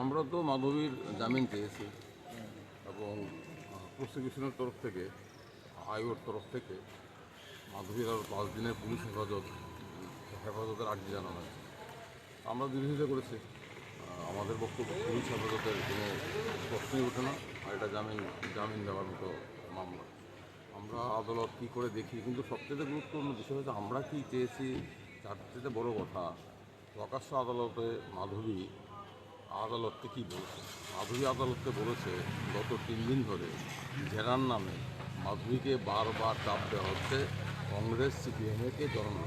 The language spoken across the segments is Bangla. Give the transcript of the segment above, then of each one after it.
আমরা তো মাধবীর জামিন চেয়েছি এবং প্রসিকিউশনের তরফ থেকে আয়োর তরফ থেকে মাধবীর আরও পাঁচ দিনের পুলিশ হেফাজত হেফাজতের আর্জি জানানো হয়েছে। আমরা বিরোধিতা করেছি। আমাদের বক্তব্য পুলিশ হেফাজতের কোনো প্রশ্নই ওঠে না আর এটা জামিন জামিন দেওয়ার মতো মামলা। আমরা আদালত কী করে দেখি? কিন্তু সবচেয়ে গুরুত্বপূর্ণ বিষয় হচ্ছে আমরা কি চেয়েছি তার থেকে বড় কথা প্রকাশ্য আদালতে মাধবী আদালতকে কি বলেছে? মাধুরী আদালতকে বলেছে, গত তিন দিন ধরে জেরার নামে মাধুরীকে বারবার চাপ দেওয়া হচ্ছে কংগ্রেস সিপিএমকে জড়ানো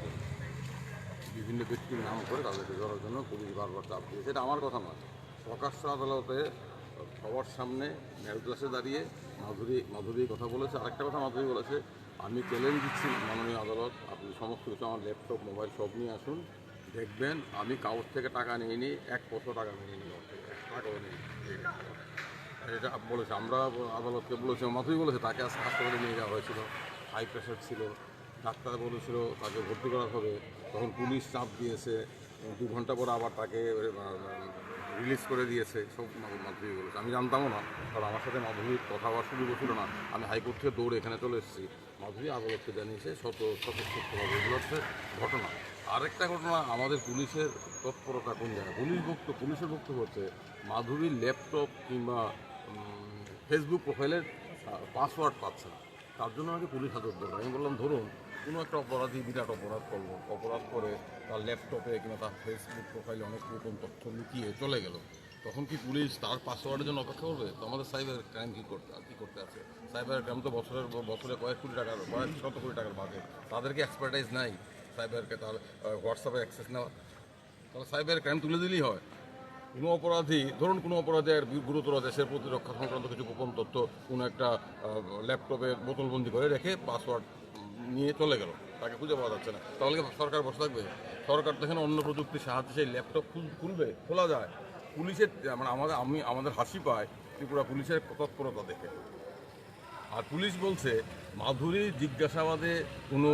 বিভিন্ন ব্যক্তির নাম করে তাদেরকে ধরার জন্য পুলিশ বারবার চাপ দিয়েছে। এটা আমার কথা নয়। প্রকাশ্য আদালতে সবার সামনে মেরুদাসে দাঁড়িয়ে মাধুরী মাধুরী কথা বলেছে। আরেকটা কথা মাধুরী বলেছে, আমি চ্যালেঞ্জ দিচ্ছি মাননীয় আদালত, আপনি সমস্ত কিছু আমার ল্যাপটপ মোবাইল সব নিয়ে আসুন। দেখবেন, আমি কাগজ থেকে টাকা নিয়ে নিই এক পয়সা টাকা নিয়ে নিই ওর থেকে, এক টাকাও নেই এটা বলেছে, আমরা আদালতকে বলেছি মাধুরী বলেছে, তাকে আজকে হাসপাতালে নিয়ে যাওয়া হয়েছিল, হাই প্রেশার ছিল, ডাক্তার বলেছিল তাকে ভর্তি করা হবে, তখন পুলিশ চাপ দিয়েছে, দু ঘণ্টা পর আবার তাকে রিলিজ করে দিয়েছে, সব মাধুরী বলেছে। আমি জানতামও না, কারণ আমার সাথে মাধুরীর কথা হওয়ার সুযোগ ছিল না, আমি হাইকোর্ট থেকে দৌড়ে এখানে চলে এসেছি। মাধুরী আদালতকে জানিয়েছে, শত স্বতঃস্ফূর্তভাবে এগুলো হচ্ছে ঘটনা। আরেকটা ঘটনা, আমাদের পুলিশের তৎপরতা কোন জায়গায়? পুলিশ বক্তব্য পুলিশের বক্তব্য হচ্ছে মাধুরীর ল্যাপটপ কিংবা ফেসবুক প্রোফাইলের পাসওয়ার্ড পাচ্ছে না। তার জন্য আমাকে পুলিশ হাজত দরকার আমি বললাম, ধরুন, কোনো একটা অপরাধী, বিরাট অপরাধ করল, অপরাধ করে তার ল্যাপটপে কিংবা তার ফেসবুক প্রোফাইলে অনেক রকম তথ্য লুকিয়ে চলে গেল। তখন কি পুলিশ তার পাসওয়ার্ডের জন্য অপেক্ষা করবে? তো আমাদের সাইবার ক্রাইম কী করতে কী করতে আছে? সাইবার ক্রাইম তো বছরের, বছরে কয়েক কোটি টাকার, কয়েক শত কোটি টাকার বাজে। তাদেরকে এক্সপার্টাইজ নাই? সাইবারকে তাহলে হোয়াটসঅ্যাপে অ্যাক্সেস নেওয়া। তাহলে সাইবার ক্রাইম তুলে দিলেই হয়। কোনো অপরাধী, ধরুন কোনো অপরাধের গুরুতর দেশের প্রতিরক্ষা সংক্রান্ত কিছু গোপন তথ্য কোনো একটা ল্যাপটপে বোতলবন্দি করে রেখে পাসওয়ার্ড নিয়ে চলে গেল। তাকে খুঁজে পাওয়া যাচ্ছে না। তাহলে সরকার বসে থাকবে? সরকার তো এখানে অন্য প্রযুক্তির সাহায্যে সেই ল্যাপটপ খুলবে, খোলা যায়। পুলিশের মানে আমাদের, আমি, আমাদের হাসি পায় ত্রিপুরা পুলিশের তৎপরতা দেখে। আর পুলিশ বলছে, মাধুরী জিজ্ঞাসাবাদে কোনো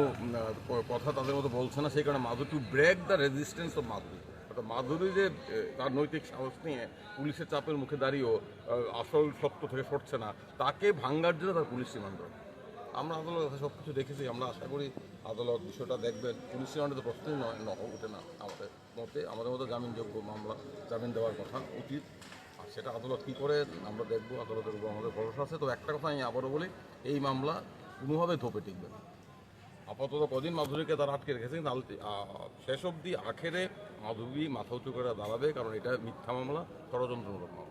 কথা তাদের মতো বলছে না, সেই কারণে Madhuri to break the resistance of Madhuri. অর্থাৎ মাধুরী যে তার নৈতিক সাহস নিয়ে পুলিশের চাপের মুখে দাঁড়িয়েও আসল সত্য থেকে সরছে না, তাকে ভাঙ্গার জন্য তার পুলিশ রিমান্ড আমরা আদালত সব কিছু দেখেছি, আমরা আশা করি আদালত বিষয়টা দেখবেন পুলিশ রিমান্ডে তো প্রশ্নই নয় ওঠে না আমাদের মতে। আমাদের মতো জামিনযোগ্য মামলা, জামিন দেওয়ার কথা উচিত। সেটা আদালত কী করে, আমরা দেখব, আদালতের উপর আমাদের ভরসা আছে। তো একটা কথা আমি আবারও বলি, এই মামলা কোনোভাবে ধোপে টিকবে না। আপাতত কদিন মাধুরীকে তারা আটকে রেখেছেন শেষ অবধি আখেরে মাধুরী মাথা উঁচু করে দাঁড়াবে, কারণ এটা মিথ্যা মামলা, ষড়যন্ত্রমূলক মামলা।